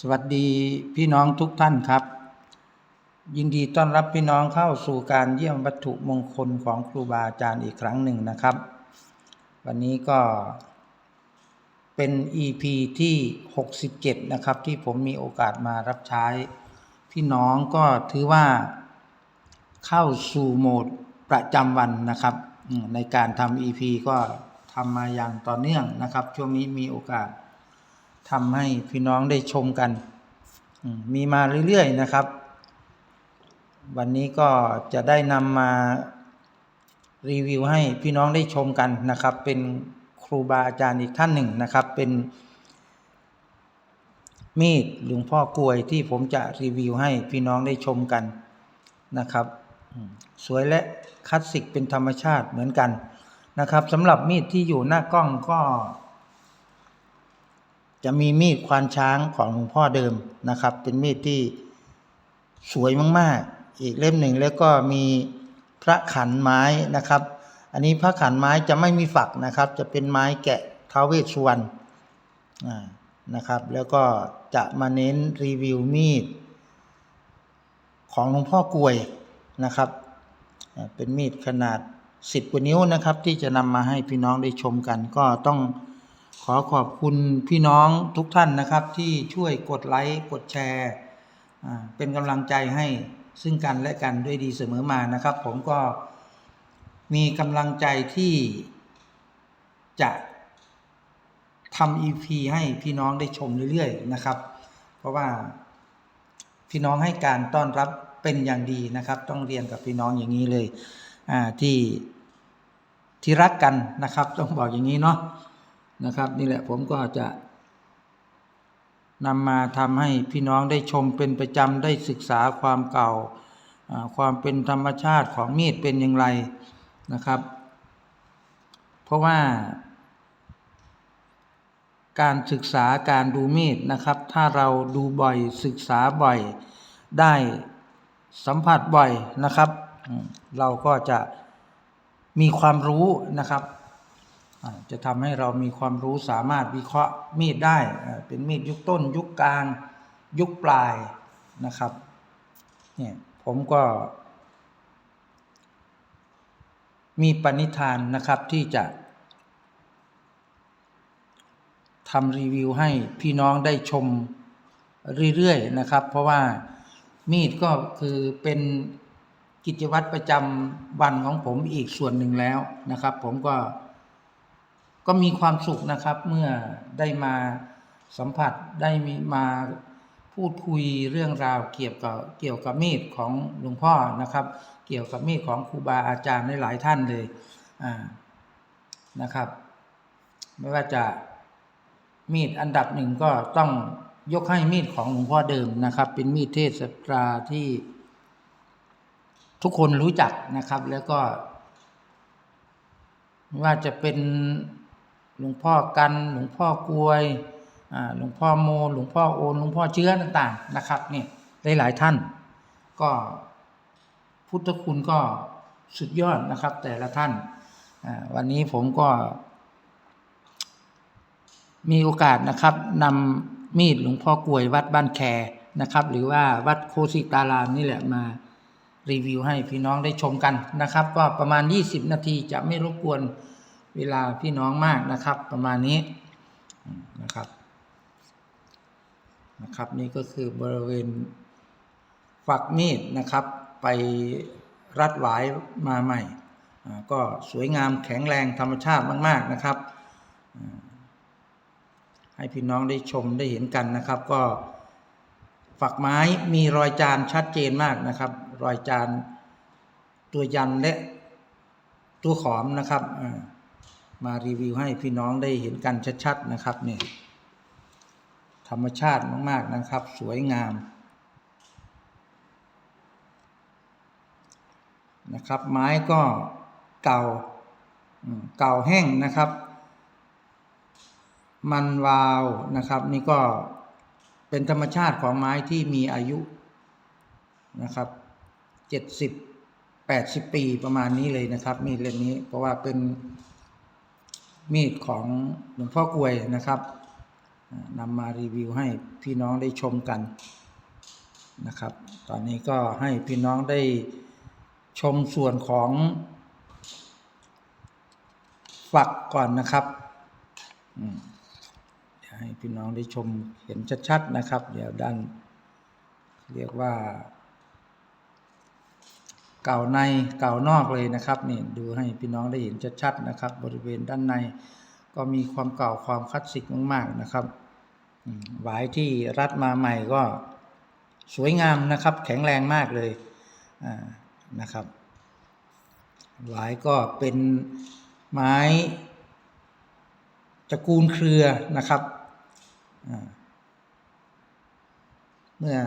สวัสดีพี่น้องทุกท่านครับ ยินดีต้อนรับพี่น้องเข้าสู่การเยี่ยมวัตถุมงคลของครูบาอาจารย์อีกครั้งหนึ่งนะครับ วันนี้ก็เป็น EP ที่ 67 นะครับที่ผมมีโอกาสมารับใช้ พี่น้องก็ถือว่าเข้าสู่โหมดประจำวันนะครับ ในการทำ EP ก็ทำมาอย่างต่อเนื่องนะครับ ช่วงนี้มีโอกาส ทำให้พี่น้องได้ชมกัน มีมาเรื่อยๆนะครับ วันนี้ก็จะได้นำมารีวิวให้พี่น้องได้ชมกันนะครับ เป็นครูบาอาจารย์อีกท่านหนึ่งนะครับ เป็นมีดหลวงพ่อกลวยที่ผมจะรีวิวให้พี่น้องได้ชมกันนะครับ สวยและคลาสสิกเป็นธรรมชาติเหมือนกันนะครับสำหรับมีดที่อยู่หน้ากล้องก็ จะมีมีดควานช้างของหลวงพ่อเดิมนะครับ เป็นมีดที่สวยมากๆ อีกเล่มหนึ่งแล้วก็มีพระขันไม้นะครับ อันนี้พระขันไม้จะไม่มีฝักนะครับ จะเป็นไม้แกะท้าวเวสสุวรรณนะครับ แล้วก็จะมาเน้นรีวิวมีดของหลวงพ่อกวยนะครับ เป็นมีดขนาด 10 กว่านิ้วนะครับ ที่จะนำมาให้พี่น้องได้ชมกัน ก็ต้อง ขอขอบคุณพี่น้องทุกท่านนะครับ ที่ช่วยกดไลค์กดแชร์เป็นกำลังใจให้ซึ่งกันและกันด้วยดีเสมอมานะครับ ผมก็มีกำลังใจที่จะทำ EP ให้พี่น้องได้ชมเรื่อยๆนะครับ เพราะว่าพี่น้องให้การต้อนรับเป็นอย่างดีนะครับ ต้องเรียนกับพี่น้องอย่างนี้เลยที่ที่รักกันนะครับ ต้องบอกอย่างนี้เนาะ นะครับ นี่แหละผมก็จะนำมาทำให้พี่น้องได้ชมเป็นประจำได้ศึกษาความเก่า ความเป็นธรรมชาติของมีดเป็นอย่างไรนะครับ เพราะว่าการศึกษาการดูมีดนะครับ ถ้าเราดูบ่อยศึกษาบ่อยได้สัมผัสบ่อยนะครับ เราก็จะมีความรู้นะครับ จะทำให้เรามีความรู้สามารถวิเคราะห์มีดได้เป็นมีดยุคต้น ยุคกลาง ยุคปลายนะครับเนี่ยผมก็ มีปณิธานนะครับที่จะทำรีวิวให้พี่น้องได้ชมเรื่อยๆนะครับ เพราะว่ามีดก็คือเป็นกิจวัตรประจำวันของผมอีกส่วนหนึ่งแล้วนะครับ ผมก็ ก็มีความสุขนะครับเมื่อได้มาสัมผัสได้มีมาพูดคุยเรื่องราวเกี่ยวกับเกี่ยวกับมีดของหลวงพ่อนะครับ เกี่ยวกับมีดของครูบาอาจารย์หลายท่านเลยอ่านะครับ ไม่ว่าจะมีดอันดับหนึ่งก็ต้องยกให้มีดของหลวงพ่อเดิมนะครับ เป็นมีดเทศตราที่ทุกคนรู้จักนะครับ แล้วก็ไม่ว่าจะเป็น หลวงพ่อกัน หลวงพ่อกลวย หลวงพ่อโม หลวงพ่อโอน หลวงพ่อเชื้อต่างๆนะครับเนี่ยได้หลายท่าน ก็พุทธคุณก็สุดยอดนะครับ แต่ละท่าน วันนี้ผมก็มีโอกาสนะครับนำมีดหลวงพ่อกลวยวัดบ้านแคนะครับ หรือว่าวัดโคสิตารามนี่แหละมารีวิวให้พี่น้องได้ชมกันนะครับ ก็ประมาณ 20 นาทีจะไม่รบกวน เวลาพี่น้องมากนะครับ ประมาณนี้นะครับนะครับ นี่ก็คือบริเวณฝักมีดนะครับ ไปรัดหวายมาใหม่ ก็สวยงามแข็งแรงธรรมชาติมาก ๆนะครับ ให้พี่น้องได้ชมได้เห็นกันนะครับ ก็ฝักไม้มีรอยจานชัดเจนมากนะครับ รอยจานตัวยันและตัวขอมนะครับอ่า มารีวิวให้พี่น้องได้เห็นกันชัดๆนะครับนี่ธรรมชาติมากๆนะครับ สวยงามนะครับ ไม้ก็เก่าเก่าแห้งนะครับ มันวาวนะครับ นี่ก็เป็นธรรมชาติของไม้ที่มีอายุนะครับเจ็ดสิบแปดสิบปีประมาณนี้เลยนะครับ มีเล่มนี้เพราะว่าเป็น มีดของหลวงพ่อกลวยนะครับนำมารีวิวให้พี่น้องได้ชมกันนะครับ ตอนนี้ก็ให้พี่น้องได้ชมส่วนของฝักก่อนนะครับอืมเดี๋ยวให้พี่น้องได้ชมเห็นชัดๆนะครับ เดี๋ยวด้านเรียกว่า เก่าในเก่านอกเลยนะครับนี่ดูให้พี่น้องได้เห็นชัดๆนะครับ บริเวณด้านในก็มีความเก่าความคลาสสิกมากๆนะครับหวายที่รัดมาใหม่ก็สวยงามนะครับ แข็งแรงมากเลยนะครับหวายก็เป็นไม้ตระกูลเครือนะครับเมื่อ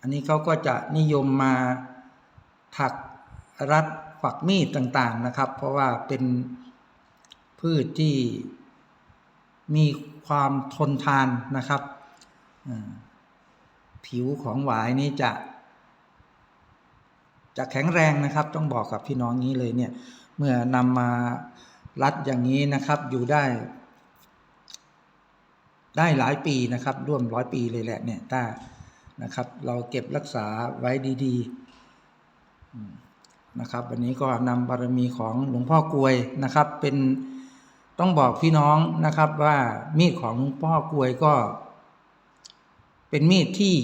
อันนี้เขาก็จะนิยมมา ถักรัดฝักมีดต่างๆนะครับ เพราะว่าเป็นพืชที่มีความทนทานนะครับ ผิวของหวายนี้จะ จะแข็งแรงนะครับ ต้องบอกกับพี่น้องนี้เลยเนี่ย เมื่อนำมารัดอย่างนี้นะครับ อยู่ได้ ได้หลายปีนะครับ ร่วมร้อยปีเลยแหละเนี่ยถ้านะครับ เราเก็บรักษาไว้ดี ๆ นะครับ วันนี้ก็นำบารมีของหลวงพ่อกลวยนะครับ เป็นต้องบอกพี่น้องนะครับว่ามีดของหลวงพ่อกลวยก็ เป็นมีดที่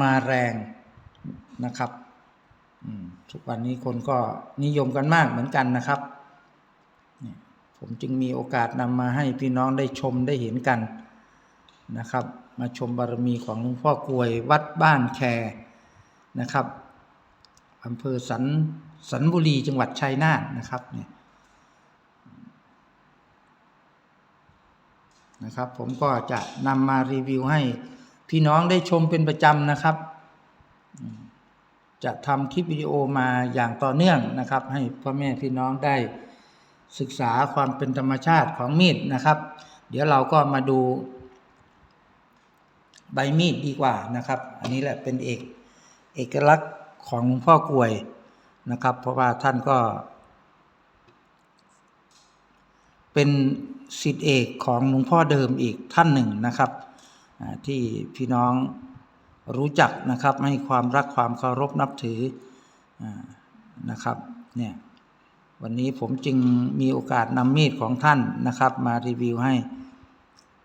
มาแรงนะครับทุกวันนี้คนก็นิยมกันมากเหมือนกันนะครับ ผมจึงมีโอกาสนำมาให้พี่น้องได้ชมได้เห็นกันนะครับ มาชมบารมีของหลวงพ่อกลวยวัดบ้านแคนะครับ อำเภอสันสันบุรีจังหวัดชัยนาทนะครับเนี่ยนะครับ ผมก็จะนำมารีวิวให้พี่น้องได้ชมเป็นประจำนะครับ จะทำคลิปวิดีโอมาอย่างต่อเนื่องนะครับ ให้พ่อแม่พี่น้องได้ศึกษาความเป็นธรรมชาติของมีดนะครับ เดี๋ยวเราก็มาดูใบมีดดีกว่านะครับ อันนี้แหละเป็นเอกเอกลักษณ์ ของหลวงพ่อกลวยนะครับ เพราะว่าท่านก็ เป็นสิทธิเอกของหลวงพ่อเดิมอีกท่านหนึ่งนะครับ ที่พี่น้องรู้จักนะครับให้ความรักความเคารพนับถือนะครับเนี่ยวันนี้ผมจึงมีโอกาสนำมีดของท่านนะครับ มารีวิวให้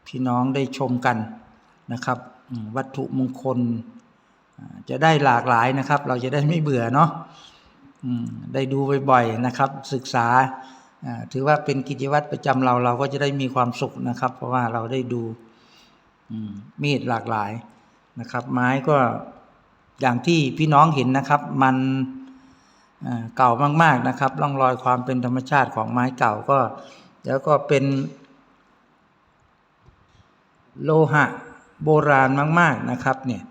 พี่น้องได้ชมกันนะครับ วัตถุมงคล จะได้หลากหลายนะครับ เราจะได้ไม่เบื่อเนาะได้ดูบ่อยๆนะครับ ศึกษาถือว่าเป็นกิจวัตรประจำเราเราก็จะได้มีความสุขนะครับ เพราะว่าเราได้ดูมีดหลากหลายนะครับ ไม้ก็อย่างที่พี่น้องเห็นนะครับ มันเก่ามากๆนะครับร่องรอยความเป็นธรรมชาติของไม้เก่าก็ แล้วก็เป็นโลหะโบราณมาก ๆนะครับเนี่ย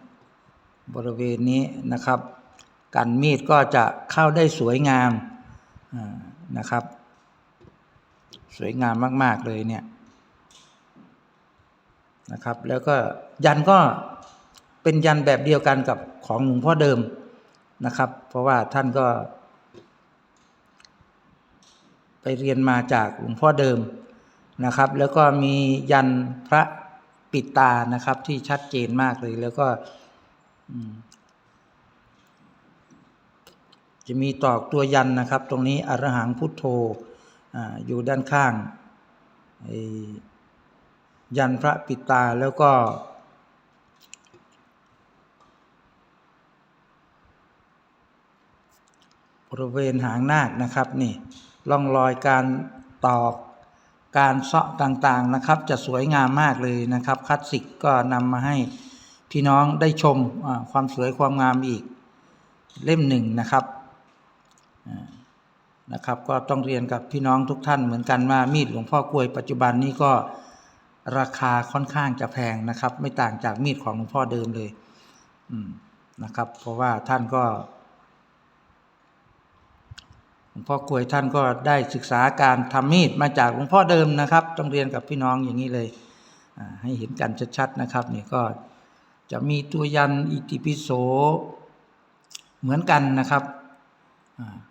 บริเวณนี้นะครับกันมีดก็จะเข้าได้สวยงามนะครับ สวยงามมาก ๆ เลยเนี่ยนะครับ แล้วก็ยันก็เป็นยันแบบเดียวกันกับของหลวงพ่อเดิมนะครับ เพราะว่าท่านก็ ไปเรียนมาจากหลวงพ่อเดิมนะครับ แล้วก็มียันพระปิดตานะครับที่ชัดเจนมากเลยแล้วก็ จะมีตอกตัวยันนะครับ ตรงนี้อรหังพุทโธออยู่ด้านข้าง ยันพระปิตาแล้วก็ บริเวณหางนาคนะครับนี่ร่องรอยการตอกการเซาะต่างๆนะครับ จะสวยงามมากเลยนะครับคลาสสิกก็นำมาให้ พี่น้องได้ชมความสวยความงามอีกเล่มหนึ่งนะครับนะครับ ก็ต้องเรียนกับพี่น้องทุกท่านเหมือนกันว่ามีดหลวงพ่อกลวยปัจจุบันนี้ก็ราคาค่อนข้างจะแพงนะครับ ไม่ต่างจากมีดของหลวงพ่อเดิมเลยนะครับ เพราะว่าท่านก็หลวงพ่อกลวยท่านก็ได้ศึกษาการทำมีดมาจากหลวงพ่อเดิมนะครับ ต้องเรียนกับพี่น้องอย่างนี้เลยให้เห็นกันชัดๆนะครับนี่ก็ จะมีตัวยันอิติปิโสเหมือนกันนะครับ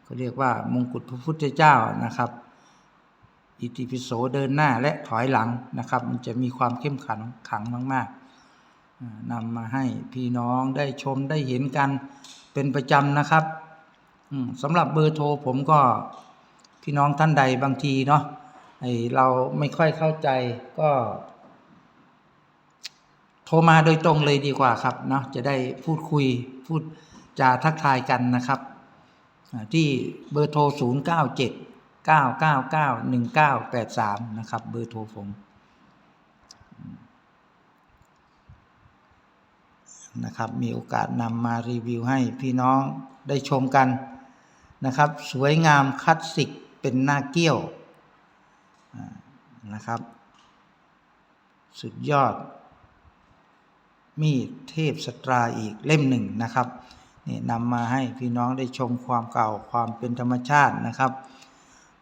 เขาเรียกว่ามงกุฎพระพุทธเจ้านะครับ อิติปิโสเดินหน้าและถอยหลังนะครับ มันจะมีความเข้มขันขังมากๆนำมาให้พี่น้องได้ชมได้เห็นกันเป็นประจำนะครับสำหรับเบอร์โทรผมก็พี่น้องท่านใดบางทีเนาะไอเราไม่ค่อยเข้าใจก็ โทรมาโดยตรงเลยดีกว่าครับเนาะจะได้พูดคุยพูดจาทักทายกันนะครับ ที่เบอร์โทร 0 9 7 9 9 9 1 9 8 3 นะครับ เบอร์โทรผมนะครับ มีโอกาสนำมารีวิวให้พี่น้องได้ชมกันนะครับ สวยงามคลาสสิกเป็นหน้าเกี้ยวนะครับ สุดยอด มีดเทพสตราอีกเล่มหนึ่งนะครับนี่นำมาให้พี่น้องได้ชมความเก่าความเป็นธรรมชาตินะครับ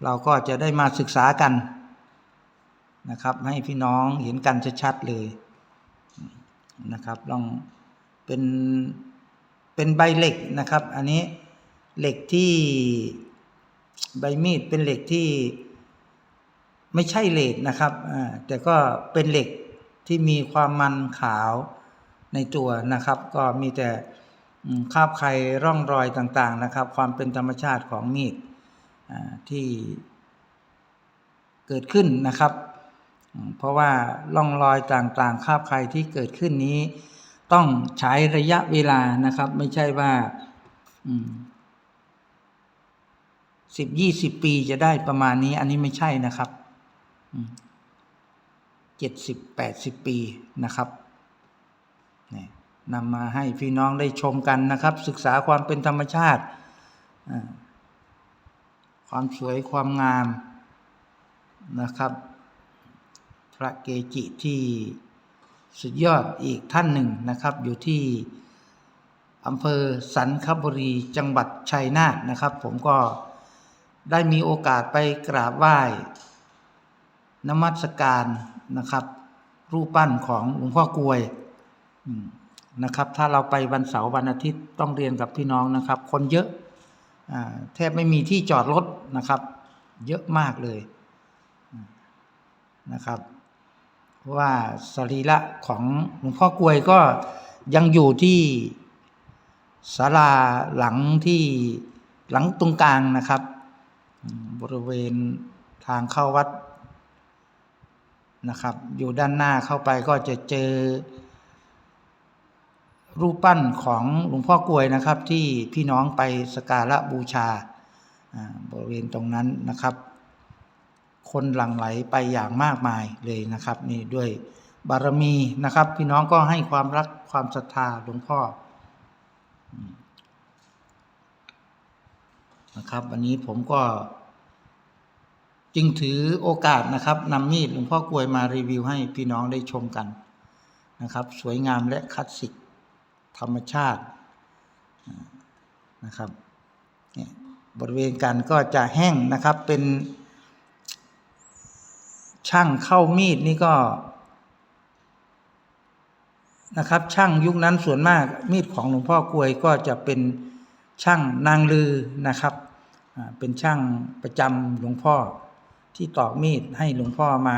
เราก็จะได้มาศึกษากันนะครับ ให้พี่น้องเห็นกันชัดๆเลยนะครับลองเป็นเป็นใบเหล็กนะครับ อันนี้เหล็กที่ใบมีดเป็นเหล็กที่ไม่ใช่เหล็กนะครับแต่ก็เป็นเหล็กที่มีความมันขาว ในตัวนะครับ ก็มีแต่คาบใครร่องรอยต่างๆนะครับ ความเป็นธรรมชาติของมีดที่เกิดขึ้นนะครับ เพราะว่าร่องรอยต่างๆคาบใครที่เกิดขึ้นนี้ ต้องใช้ระยะเวลานะครับ ไม่ใช่ว่าสิบยี่สิบปีจะได้ประมาณนี้ อันนี้ไม่ใช่นะครับเจ็ดสิบแปดสิบปีนะครับ นำมาให้พี่น้องได้ชมกันนะครับ ศึกษาความเป็นธรรมชาติ ความสวยความงามนะครับ พระเกจิที่สุดยอดอีกท่านหนึ่งนะครับ อยู่ที่อำเภอสันคบุรีจังหวัดชัยนาทนะครับ ผมก็ได้มีโอกาสไปกราบไหว้นมัสการนะครับ รูปปั้นของหลวงพ่อกลวย อืม นะครับ ถ้าเราไปวันเสาร์วันอาทิตย์ต้องเรียนกับพี่น้องนะครับ คนเยอะแทบไม่มีที่จอดรถนะครับ เยอะมากเลยนะครับเพราะว่าสรีระของหลวงพ่อกลวยก็ยังอยู่ที่ศาลาหลังที่หลังตรงกลางนะครับ บริเวณทางเข้าวัดนะครับ อยู่ด้านหน้าเข้าไปก็จะเจอ รูปปั้นของหลวงพ่อกลวยนะครับ ที่พี่น้องไปสการะบูชาบริเวณตรงนั้นนะครับ คนหลั่งไหลไปอย่างมากมายเลยนะครับนี่ด้วยบารมีนะครับ พี่น้องก็ให้ความรักความศรัทธาหลวงพ่อนะครับ วันนี้ผมก็ จึงถือโอกาสนะครับนำมีดหลวงพ่อกลวยมารีวิวให้พี่น้องได้ชมกันนะครับ สวยงามและคลาสสิก ธรรมชาตินะครับเนี่ยบริเวณกันก็จะแห้งนะครับเป็นช่างเข้ามีดนี่ก็นะครับช่างยุคนั้นส่วนมากมีดของหลวงพ่อกวยก็จะเป็นช่างนางลือนะครับเป็นช่างประจำหลวงพ่อที่ตอกมีดให้หลวงพ่อมา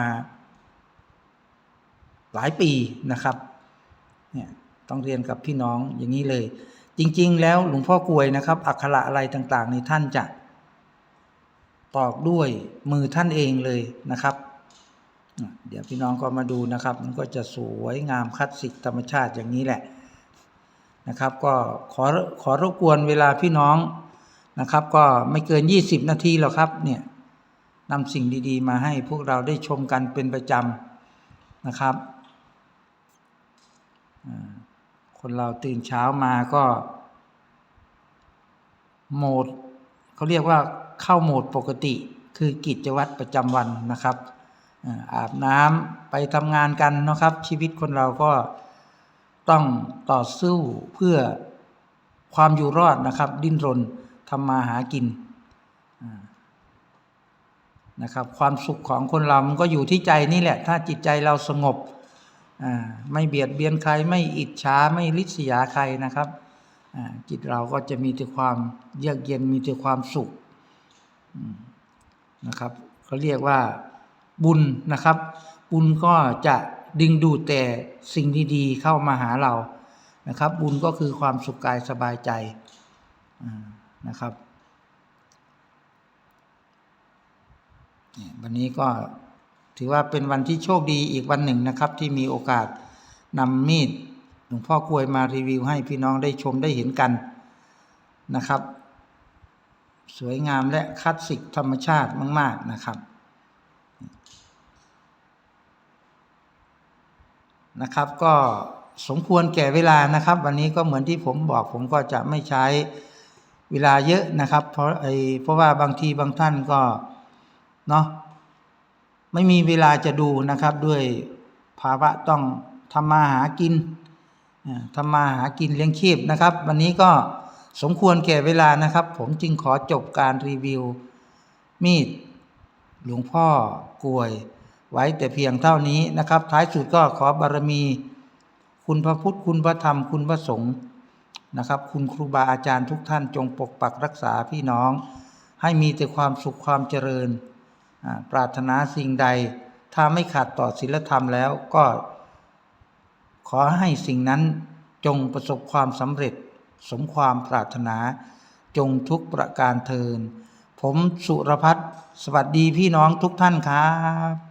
หลายปีนะครับเนี่ย ต้องเรียนกับพี่น้องอย่างนี้เลย จริง ๆ แล้วหลวงพ่อกวยนะครับ อักขระอะไรต่างๆในท่านจะตอกด้วยมือท่านเองเลยนะครับ เดี๋ยวพี่น้องก็มาดูนะครับ มันก็จะสวยงามคลาสสิกธรรมชาติอย่างนี้แหละนะครับ ก็ขอขอรบกวนเวลาพี่น้องนะครับ ก็ไม่เกิน 20 นาทีหรอกครับเนี่ยนำสิ่งดีๆ มาให้พวกเราได้ชมกันเป็นประจำนะครับอ่า คนเราตื่นเช้ามาก็โหมดเขาเรียกว่าเข้าโหมดปกติ คือกิจวัตรประจำวันนะครับ อาบน้ำไปทำงานกันนะครับ ชีวิตคนเราก็ต้องต่อสู้เพื่อความอยู่รอดนะครับ ดิ้นรนทำมาหากินนะครับ ความสุขของคนเรามันก็อยู่ที่ใจนี่แหละ ถ้าจิตใจเราสงบ ไม่เบียดเบียนใคร ไม่อิจฉาไม่ริษยาใครนะครับจิตเราก็จะมีแต่ความเยือกเย็นมีแต่ความสุขนะครับเขาเรียกว่าบุญนะครับ บุญก็จะดึงดูดแต่สิ่งดีๆเข้ามาหาเรานะครับ บุญก็คือความสุขกายสบายใจนะครับวันนี้ก็ ถือว่าเป็นวันที่โชคดีอีกวันหนึ่งนะครับ ที่มีโอกาสนำมีดหลวงพ่อกลวยมารีวิวให้พี่น้องได้ชมได้เห็นกันนะครับ สวยงามและคลาสสิกธรรมชาติมาก ๆนะครับนะครับ ก็สมควรแก่เวลานะครับ วันนี้ก็เหมือนที่ผมบอกผมก็จะไม่ใช้เวลาเยอะนะครับ เพราะไอเพราะว่าบางทีบางท่านก็เนาะ ไม่มีเวลาจะดูนะครับ ด้วยภาวะต้องทำมาหากินทำมาหากินเลี้ยงชีพนะครับ วันนี้ก็สมควรแก่เวลานะครับ ผมจึงขอจบการรีวิว มีดหลวงพ่อกวย ไว้แต่เพียงเท่านี้นะครับ ท้ายสุดก็ขอบารมี คุณพระพุทธคุณพระธรรมคุณพระสงฆ์นะครับ คุณครูบาอาจารย์ทุกท่านจงปกปักรักษาพี่น้อง ให้มีแต่ความสุขความเจริญ ปรารถนาสิ่งใด ถ้าไม่ขาดต่อศีลธรรมแล้วก็ ขอให้สิ่งนั้นจงประสบความสำเร็จ สมความปรารถนา จงทุกประการเทิน ผมสุรพัฒน์สวัสดีพี่น้องทุกท่านครับ